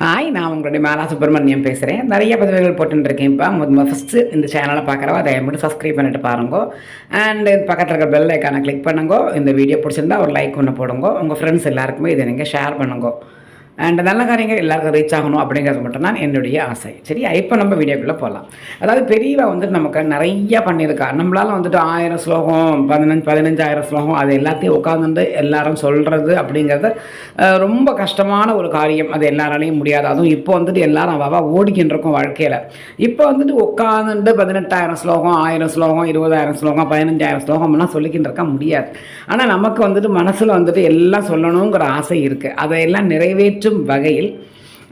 Hi நான் உங்களுடைய மாலா சுப்பிரமணியம் பேசுகிறேன் நிறைய பதவிகள் போட்டுருக்கேன் இப்போ. ஃபஸ்ட்டு இந்த சேனலை பார்க்குறவா அதை மட்டும் சப்ஸ்கிரைப் பண்ணிட்டு பாருங்க. அண்ட் பக்கத்தில் இருக்கிற பெல் ஐக்கானை கிளிக் பண்ணுங்க. இந்த வீடியோ பிடிச்சிருந்தா ஒரு லைக் ஒன்று போடுங்க. உங்கள் ஃப்ரெண்ட்ஸ் எல்லாருக்குமே இதை நீங்கள் ஷேர் பண்ணுங்க. அண்ட் நல்ல காரியங்கள் எல்லாருக்கும் ரீச் ஆகணும் அப்படிங்கிறது மட்டும்தான் என்னுடைய ஆசை. சரியா? இப்போ நம்ம வீடியோக்குள்ளே போகலாம் அதாவது பெரியவா வந்துட்டு நமக்கு நிறைய பண்ணியிருக்கா. நம்மளால் வந்துட்டு ஆயிரம் ஸ்லோகம் பதினஞ்சு பதினஞ்சாயிரம் ஸ்லோகம் அது எல்லாத்தையும் உட்காந்துட்டு எல்லாரும் சொல்கிறது அப்படிங்கிறது ரொம்ப கஷ்டமான ஒரு காரியம். அது எல்லாராலையும் முடியாது. அதுவும் இப்போ வந்துட்டு எல்லாரும் அவாவா ஓடிக்கின்னு இருக்கும் வாழ்க்கையில். இப்போ வந்துட்டு உட்காந்துட்டு பதினெட்டாயிரம் ஸ்லோகம் ஆயிரம் ஸ்லோகம் இருபதாயிரம் ஸ்லோகம் பதினஞ்சாயிரம் ஸ்லோகம்லாம் சொல்லிக்கிட்டு இருக்க முடியாது. ஆனால் நமக்கு வந்துட்டு மனசில் வந்துட்டு எல்லாம் சொல்லணுங்கிற ஆசை இருக்குது அதையெல்லாம் நிறைவேற்றும் வகையில்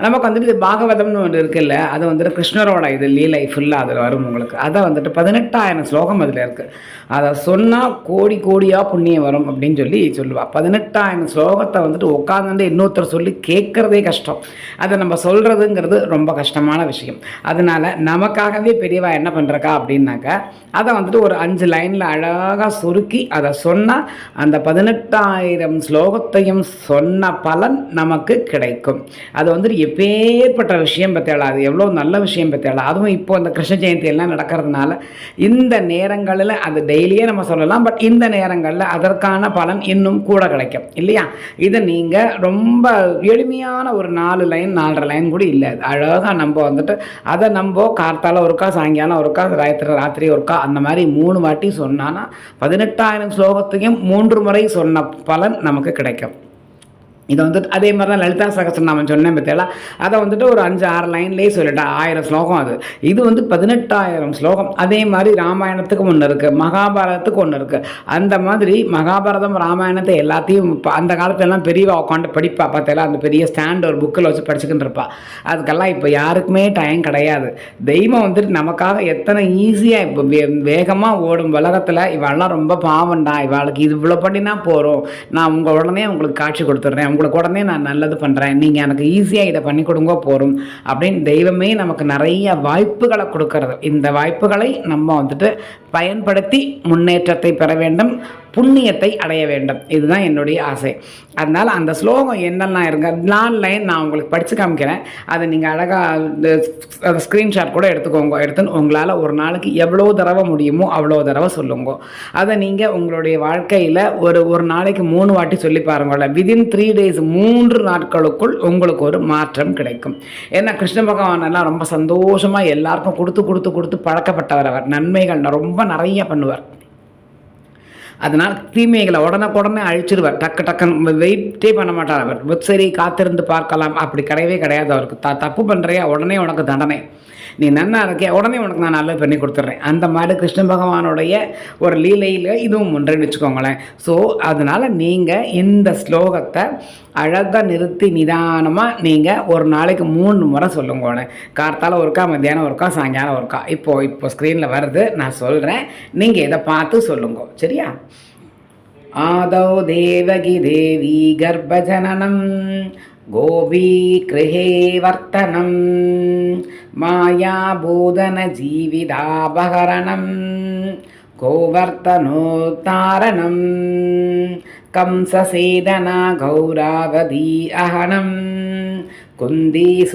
நமக்கு வந்துட்டு இது பாகவதம்னு ஒன்று இருக்குல்ல அது வந்துட்டு கிருஷ்ணரோட இது லீலை ஃபுல்லாக அதில் வரும் உங்களுக்கு. அதை வந்துட்டு பதினெட்டாயிரம் ஸ்லோகம் அதில் இருக்குது அதை சொன்னால் கோடி கோடியாக புண்ணியம் வரும் அப்படின்னு சொல்லி சொல்லுவாள் பதினெட்டாயிரம் ஸ்லோகத்தை வந்துட்டு உட்காந்துட்டு இன்னொருத்தர் சொல்லி கேட்குறதே கஷ்டம். அதை நம்ம சொல்கிறதுங்கிறது ரொம்ப கஷ்டமான விஷயம். அதனால் நமக்காகவே பெரியவா என்ன பண்ணுறக்கா அப்படின்னாக்கா அதை வந்துட்டு ஒரு அஞ்சு லைனில் அழகாக சுருக்கி அதை சொன்னால் அந்த பதினெட்டாயிரம் ஸ்லோகத்தையும் சொன்ன பலன் நமக்கு கிடைக்கும். அது வந்துட்டு எப்பேற்பட்ட விஷயம் பற்றியாளா அது எவ்வளோ நல்ல விஷயம் பற்றியாளா அதுவும் இப்போ இந்த கிருஷ்ண ஜெயந்தி எல்லாம் நடக்கிறதுனால இந்த நேரங்களில் அது டெய்லியே நம்ம சொல்லலாம் பட் இந்த நேரங்களில் அதற்கான பலன் இன்னும் கூட கிடைக்கும். இல்லையா? இதை நீங்கள் ரொம்ப எளிமையான ஒரு நாலு லைன் நாலரை லைன் கூட இல்லை. அழகாக நம்ம வந்துட்டு அதை நம்ம கார்த்தால ஒருக்கா சாயங்காலம் ஒருக்கா ராத்திரி ராத்திரி ஒருக்கா அந்த மாதிரி மூணு வாட்டி சொன்னான்னா பதினெட்டாயிரம் ஸ்லோகத்தையும் மூன்று முறை சொன்ன பலன் நமக்கு கிடைக்கும். இதை வந்துட்டு அதே மாதிரி தான் லலிதா சகசரநாமம் சொன்னேன் பார்த்தீங்களா அதை வந்துட்டு ஒரு அஞ்சு ஆறு லைன்லேயே சொல்லிட்டேன் ஆயிரம் ஸ்லோகம் அது. இது வந்து பதினெட்டாயிரம் ஸ்லோகம். அதே மாதிரி ராமாயணத்துக்கு ஒன்று இருக்குது மகாபாரதத்துக்கு ஒன்று இருக்குது அந்த மாதிரி மகாபாரதம் ராமாயணத்தை எல்லாத்தையும் இப்போ அந்த காலத்துலலாம் பெரியவா உட்காந்து படிப்பா. பார்த்தேல அந்த பெரிய ஸ்டாண்ட் ஒரு புக்கில் வச்சு படிச்சுக்கிட்டு இருப்பா. அதுக்கெல்லாம் இப்போ யாருக்குமே டைம் கிடையாது. தெய்வம் வந்துட்டு நமக்காக எத்தனை ஈஸியாக இப்போ வே வேகமாக ஓடும் உலகத்தில் இவெல்லாம் ரொம்ப பாவண்டா இவளுக்கு இது இவ்வளோ பண்ணினா போகிறோம் நான் உங்கள் உடனே உங்களுக்கு காட்சி கொடுத்துட்றேன். உங்களுக்கு உடனே நான் நல்லது பண்ணுறேன் நீங்கள் எனக்கு ஈஸியாக இதை பண்ணி கொடுங்க போகிறோம் அப்படின்னு தெய்வமே நமக்கு நிறைய வாய்ப்புகளை கொடுக்கறது. இந்த வாய்ப்புகளை நம்ம வந்துட்டு பயன்படுத்தி முன்னேற்றத்தை பெற வேண்டும். புண்ணியத்தை அடைய வேண்டும். இதுதான் என்னுடைய ஆசை. அதனால் அந்த ஸ்லோகம் என்னெல்லாம் இருங்க. நான் லைன் நான் உங்களுக்கு படித்து காமிக்கிறேன். அதை நீங்கள் அழகாக ஸ்க்ரீன்ஷாட் கூட எடுத்துக்கோங்க. எடுத்துன்னு உங்களால் ஒரு நாளைக்கு எவ்வளோ தடவை முடியுமோ அவ்வளோ தடவை சொல்லுங்க. அதை நீங்கள் உங்களுடைய வாழ்க்கையில் ஒரு ஒரு நாளைக்கு மூணு வாட்டி சொல்லி பாருங்களேன். விதின் த்ரீ டேஸ் மூன்று நாட்களுக்குள் உங்களுக்கு ஒரு மாற்றம் கிடைக்கும். ஏன்னா கிருஷ்ண பகவான் எல்லாம் ரொம்ப சந்தோஷமாக எல்லாருக்கும் கொடுத்து கொடுத்து கொடுத்து பழக்கப்பட்டவர் அவர். நன்மைகள் ரொம்ப நிறைய பண்ணுவார். அதனால் தீமைகளை உடனே அழிச்சிருவார். டக்கு டக்குன்னு வெயிட்டே பண்ண மாட்டார் அவர். சரி காத்திருந்து பார்க்கலாம். அப்படி கிடையவே கிடையாது அவருக்கு. த தப்பு பண்ணுறியா உடனே உனக்கு தண்டனை. நீ நன்னா இருக்கிய? உடனே உனக்கு நான் நல்லது பண்ணி கொடுத்துட்றேன். அந்த மாதிரி கிருஷ்ண பகவானுடைய ஒரு லீலையில் இதுவும் ஒன்றுன்னு வச்சுக்கோங்களேன். ஸோ அதனால் நீங்கள் இந்த ஸ்லோகத்தை அழகாக நிறுத்தி நிதானமாக நீங்கள் ஒரு நாளைக்கு மூணு முறை சொல்லுங்க கார்த்தால் ஒருக்கா மத்தியானம் ஒருக்கா சாயங்காலம் ஒருக்கா. இப்போது இப்போ ஸ்க்ரீனில் வருது. நான் சொல்கிறேன் நீங்கள் இதை பார்த்து சொல்லுங்க. சரியா? आदौ देवगी देवी गर्भजननं गोपीगृहे वर्तनं गोवर्तनोत्तारणं कंससेदना गौरावधी अहनं कुन्दीसुधाबालनम्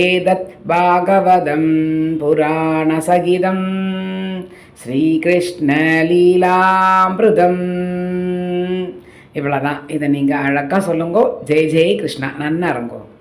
एतत् भागवतं पुराणसहितं ஸ்ரீகிருஷ்ணலீலாமிருதம். இவ்வளோதான் இதை நீங்கள் அழகாக சொல்லுங்கோ. ஜெய் ஜெய் கிருஷ்ணா. நன்னா இருங்கோ